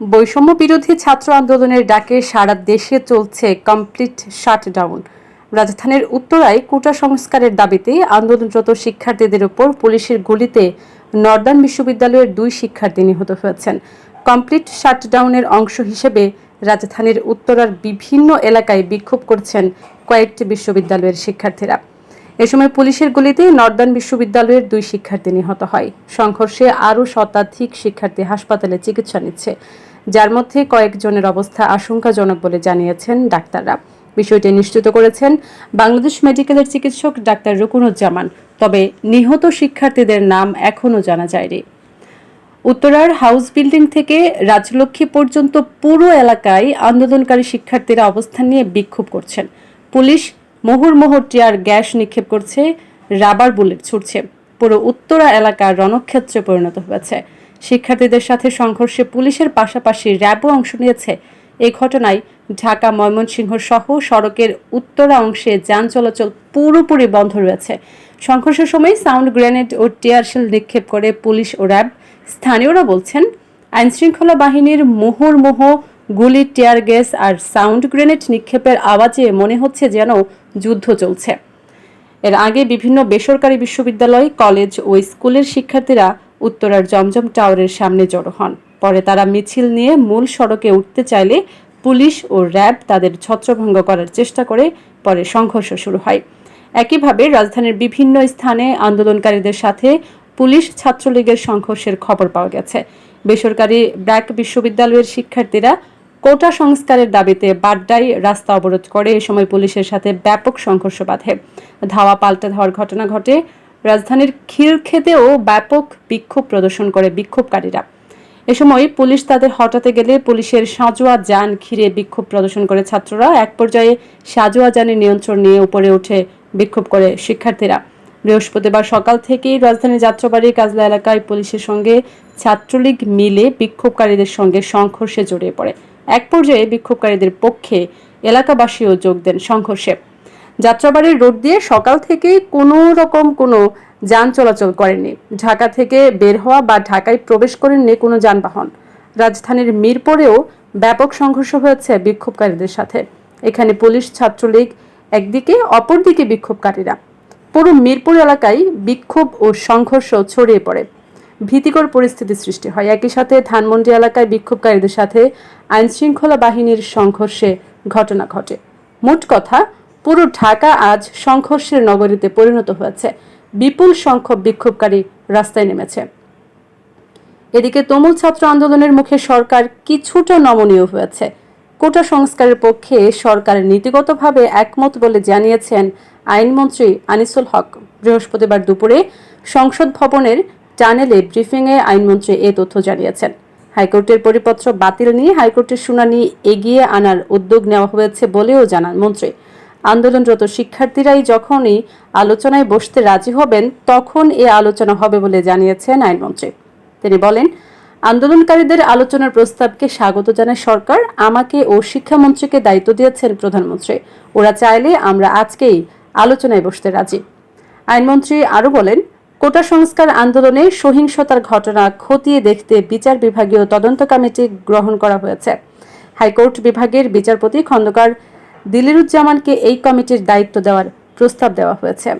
বৈষম্য বিরোধী ছাত্র আন্দোলনের ডাকে সারা দেশে চলছে কমপ্লিট শাটডাউন রাজধানীর উত্তরায় কোটা সংস্কারের দাবিতে আন্দোলনরত শিক্ষার্থীদের উপর পুলিশের গুলিতে নর্দার্ন বিশ্ববিদ্যালয়ের দুই শিক্ষার্থী নিহত হয়েছেন। কমপ্লিট শাটডাউনের অংশ হিসেবে রাজধানীর উত্তরার বিভিন্ন এলাকায় বিক্ষোভ করছেন কয়েকটি বিশ্ববিদ্যালয়ের শিক্ষার্থীরা। এ সময় পুলিশের গুলিতে নর্দার্ন বিশ্ববিদ্যালয়ের দুই শিক্ষার্থী নিহত হয়। সংঘর্ষে আরও শতাধিক শিক্ষার্থী হাসপাতালে চিকিৎসা নিচ্ছে। যার মধ্যে কয়েকজনের অবস্থা আশঙ্কাজনক বলে জানিয়েছেন ডাক্তাররা। বিষয়টি নিশ্চিত করেছেন বাংলাদেশ মেডিকেলের চিকিৎসক ডাক্তার রুকুনুজ্জামান, তবে নিহত শিক্ষার্থীদের নাম এখনও জানা যায়নি। উত্তরার হাউস বিল্ডিং থেকে রাজলক্ষ্মী পর্যন্ত পুরো এলাকায় আন্দোলনকারী শিক্ষার্থীরা অবস্থান নিয়ে বিক্ষোভ করছেন। পুলিশ মুহুর্মুহুর টিয়ার গ্যাস নিক্ষেপ করছে, রাবার বুলেট ছুটছে পুরো উত্তরা এলাকা রণক্ষেত্রে পরিণত হয়েছে। শিক্ষার্থীদের সাথে সংঘর্ষে পুলিশের পাশাপাশি র্যাবও অংশ নিয়েছে। এই ঘটনায় ঢাকা ময়মনসিংহ সহ সড়কের উত্তরা অংশে যান চলাচল পুরোপুরি বন্ধ রয়েছে। সংঘর্ষের সময় সাউন্ড গ্রেনেড ও টিয়ারশেল নিক্ষেপ করে পুলিশ ও র্যাব স্থানীয়রা বলছেন, আইনশৃঙ্খলা বাহিনীর মুহুর্মুহ, গুলি, টিয়ার গ্যাস আর সাউন্ড গ্রেনেড নিক্ষেপের আওয়াজে মনে হচ্ছে যেন যুদ্ধ চলছে। এর আগে বিভিন্ন বেসরকারি বিশ্ববিদ্যালয়, কলেজ ও স্কুলের শিক্ষার্থীরা উত্তরার জমজম টাওয়ারের সামনে জড়ো হন। পরে তারা মিছিল নিয়ে মূল সড়কে উঠতে চাইলে পুলিশ ও র্যাব তাদের ছত্রভঙ্গ করার চেষ্টা করে, পরে সংঘর্ষ শুরু হয়। একইভাবে রাজধানীর বিভিন্ন স্থানে আন্দোলনকারীদের সাথে পুলিশ ছাত্রলীগের সংঘর্ষের খবর পাওয়া গেছে। বেসরকারি ব্র্যাক বিশ্ববিদ্যালয়ের শিক্ষার্থীরা কোটা সংস্কারের দাবিতে বাড্ডায় রাস্তা অবরোধ করে, এ সময় পুলিশের সাথে ব্যাপক সংঘর্ষ বাধে। ধাওয়া পাল্টা ধাওয়ার ঘটনা ঘটে রাজধানীর খিলক্ষেতেও ব্যাপক বিক্ষোভ প্রদর্শন করে বিক্ষোভকারীরা। এ সময় পুলিশ তাদের হটাতে গেলে পুলিশের সাজোয়া যান ঘিরে বিক্ষোভ প্রদর্শন করে ছাত্ররা। এক পর্যায়ে সাজোয়া যানের নিয়ন্ত্রণ নিয়ে উপরে উঠে বিক্ষোভ করে শিক্ষার্থীরা। বৃহস্পতিবার সকাল থেকেই রাজধানীর যাত্রাবাড়ি কাজলা এলাকায় পুলিশের সঙ্গে ছাত্রলীগ মিলে বিক্ষোভকারীদের সঙ্গে সংঘর্ষে জড়িয়ে পড়ে। এক পর্যায়ে বিক্ষোভকারীদের পক্ষে এলাকাবাসীও যোগ দেন সংঘর্ষে। যাত্রাবাড়ির রোড দিয়ে সকাল থেকেই কোনো রকম কোনো যান চলাচল করেনি। ঢাকা থেকে বের হওয়া বা ঢাকায় প্রবেশ করেননি কোনো যানবাহন। রাজধানীর মিরপুরেও ব্যাপক সংঘর্ষ হয়েছে বিক্ষোভকারীদের সাথে। এখানে পুলিশ, ছাত্রলীগ একদিকে, অপরদিকে বিক্ষোভকারীরা। পুরো মিরপুর এলাকায় বিক্ষোভ ও সংঘর্ষ ছড়িয়ে পড়ে। ভীতিকর পরিস্থিতি সৃষ্টি হয়। একই সাথে ধানমন্ডি এলাকায় বিক্ষোভকারীদের সাথে আইনশৃঙ্খলা বাহিনীর সংঘর্ষে ঘটনা ঘটে। মোট কথা পুরো ঢাকা আজ সংঘর্ষের নগরীতে পরিণত হয়েছে। বিপুল সংখ্যক বিক্ষোভকারী রাস্তায় নেমেছে। এদিকে তুমুল ছাত্র আন্দোলনের মুখে সরকার কিছুটা নমনীয় হয়েছে। কোটা সংস্কারের পক্ষে সরকার নীতিগতভাবে একমত বলে জানিয়েছেন আইনমন্ত্রী আনিসুল হক। বৃহস্পতিবার দুপুরে সংসদ ভবনের টানেলে ব্রিফিংয়ে আইনমন্ত্রী এ তথ্য জানিয়েছেন। হাইকোর্টের পরিপত্র বাতিল নিয়ে হাইকোর্টের শুনানি এগিয়ে আনার উদ্যোগ নেওয়া হয়েছে বলেও জানান মন্ত্রী। আন্দোলনরত শিক্ষার্থীরাই যখনই আলোচনায় বসতে রাজি হবেন, তখন এ আলোচনা হবে বলে জানিয়েছেন আইনমন্ত্রী। তিনি বলেন, আন্দোলনকারীদের আলোচনার প্রস্তাবকে স্বাগত জানায় সরকার, আমাকে ও শিক্ষামন্ত্রীকে দায়িত্ব দিয়েছেন প্রধানমন্ত্রী। ওরা চাইলে আমরা আজকেই আলোচনায় বসতে রাজি। আইনমন্ত্রী আরও বলেন, কোটা সংস্কার আন্দোলনে সহিংসতার ঘটনা খতিয়ে দেখতে বিচার বিভাগীয় তদন্ত কমিটি গ্রহণ করা হয়েছে। হাইকোর্ট বিভাগের বিচারপতি খন্দকার দিলিরুজ্জামানকে এই কমিটির দায়িত্ব দেওয়ার প্রস্তাব দেওয়া হয়েছে।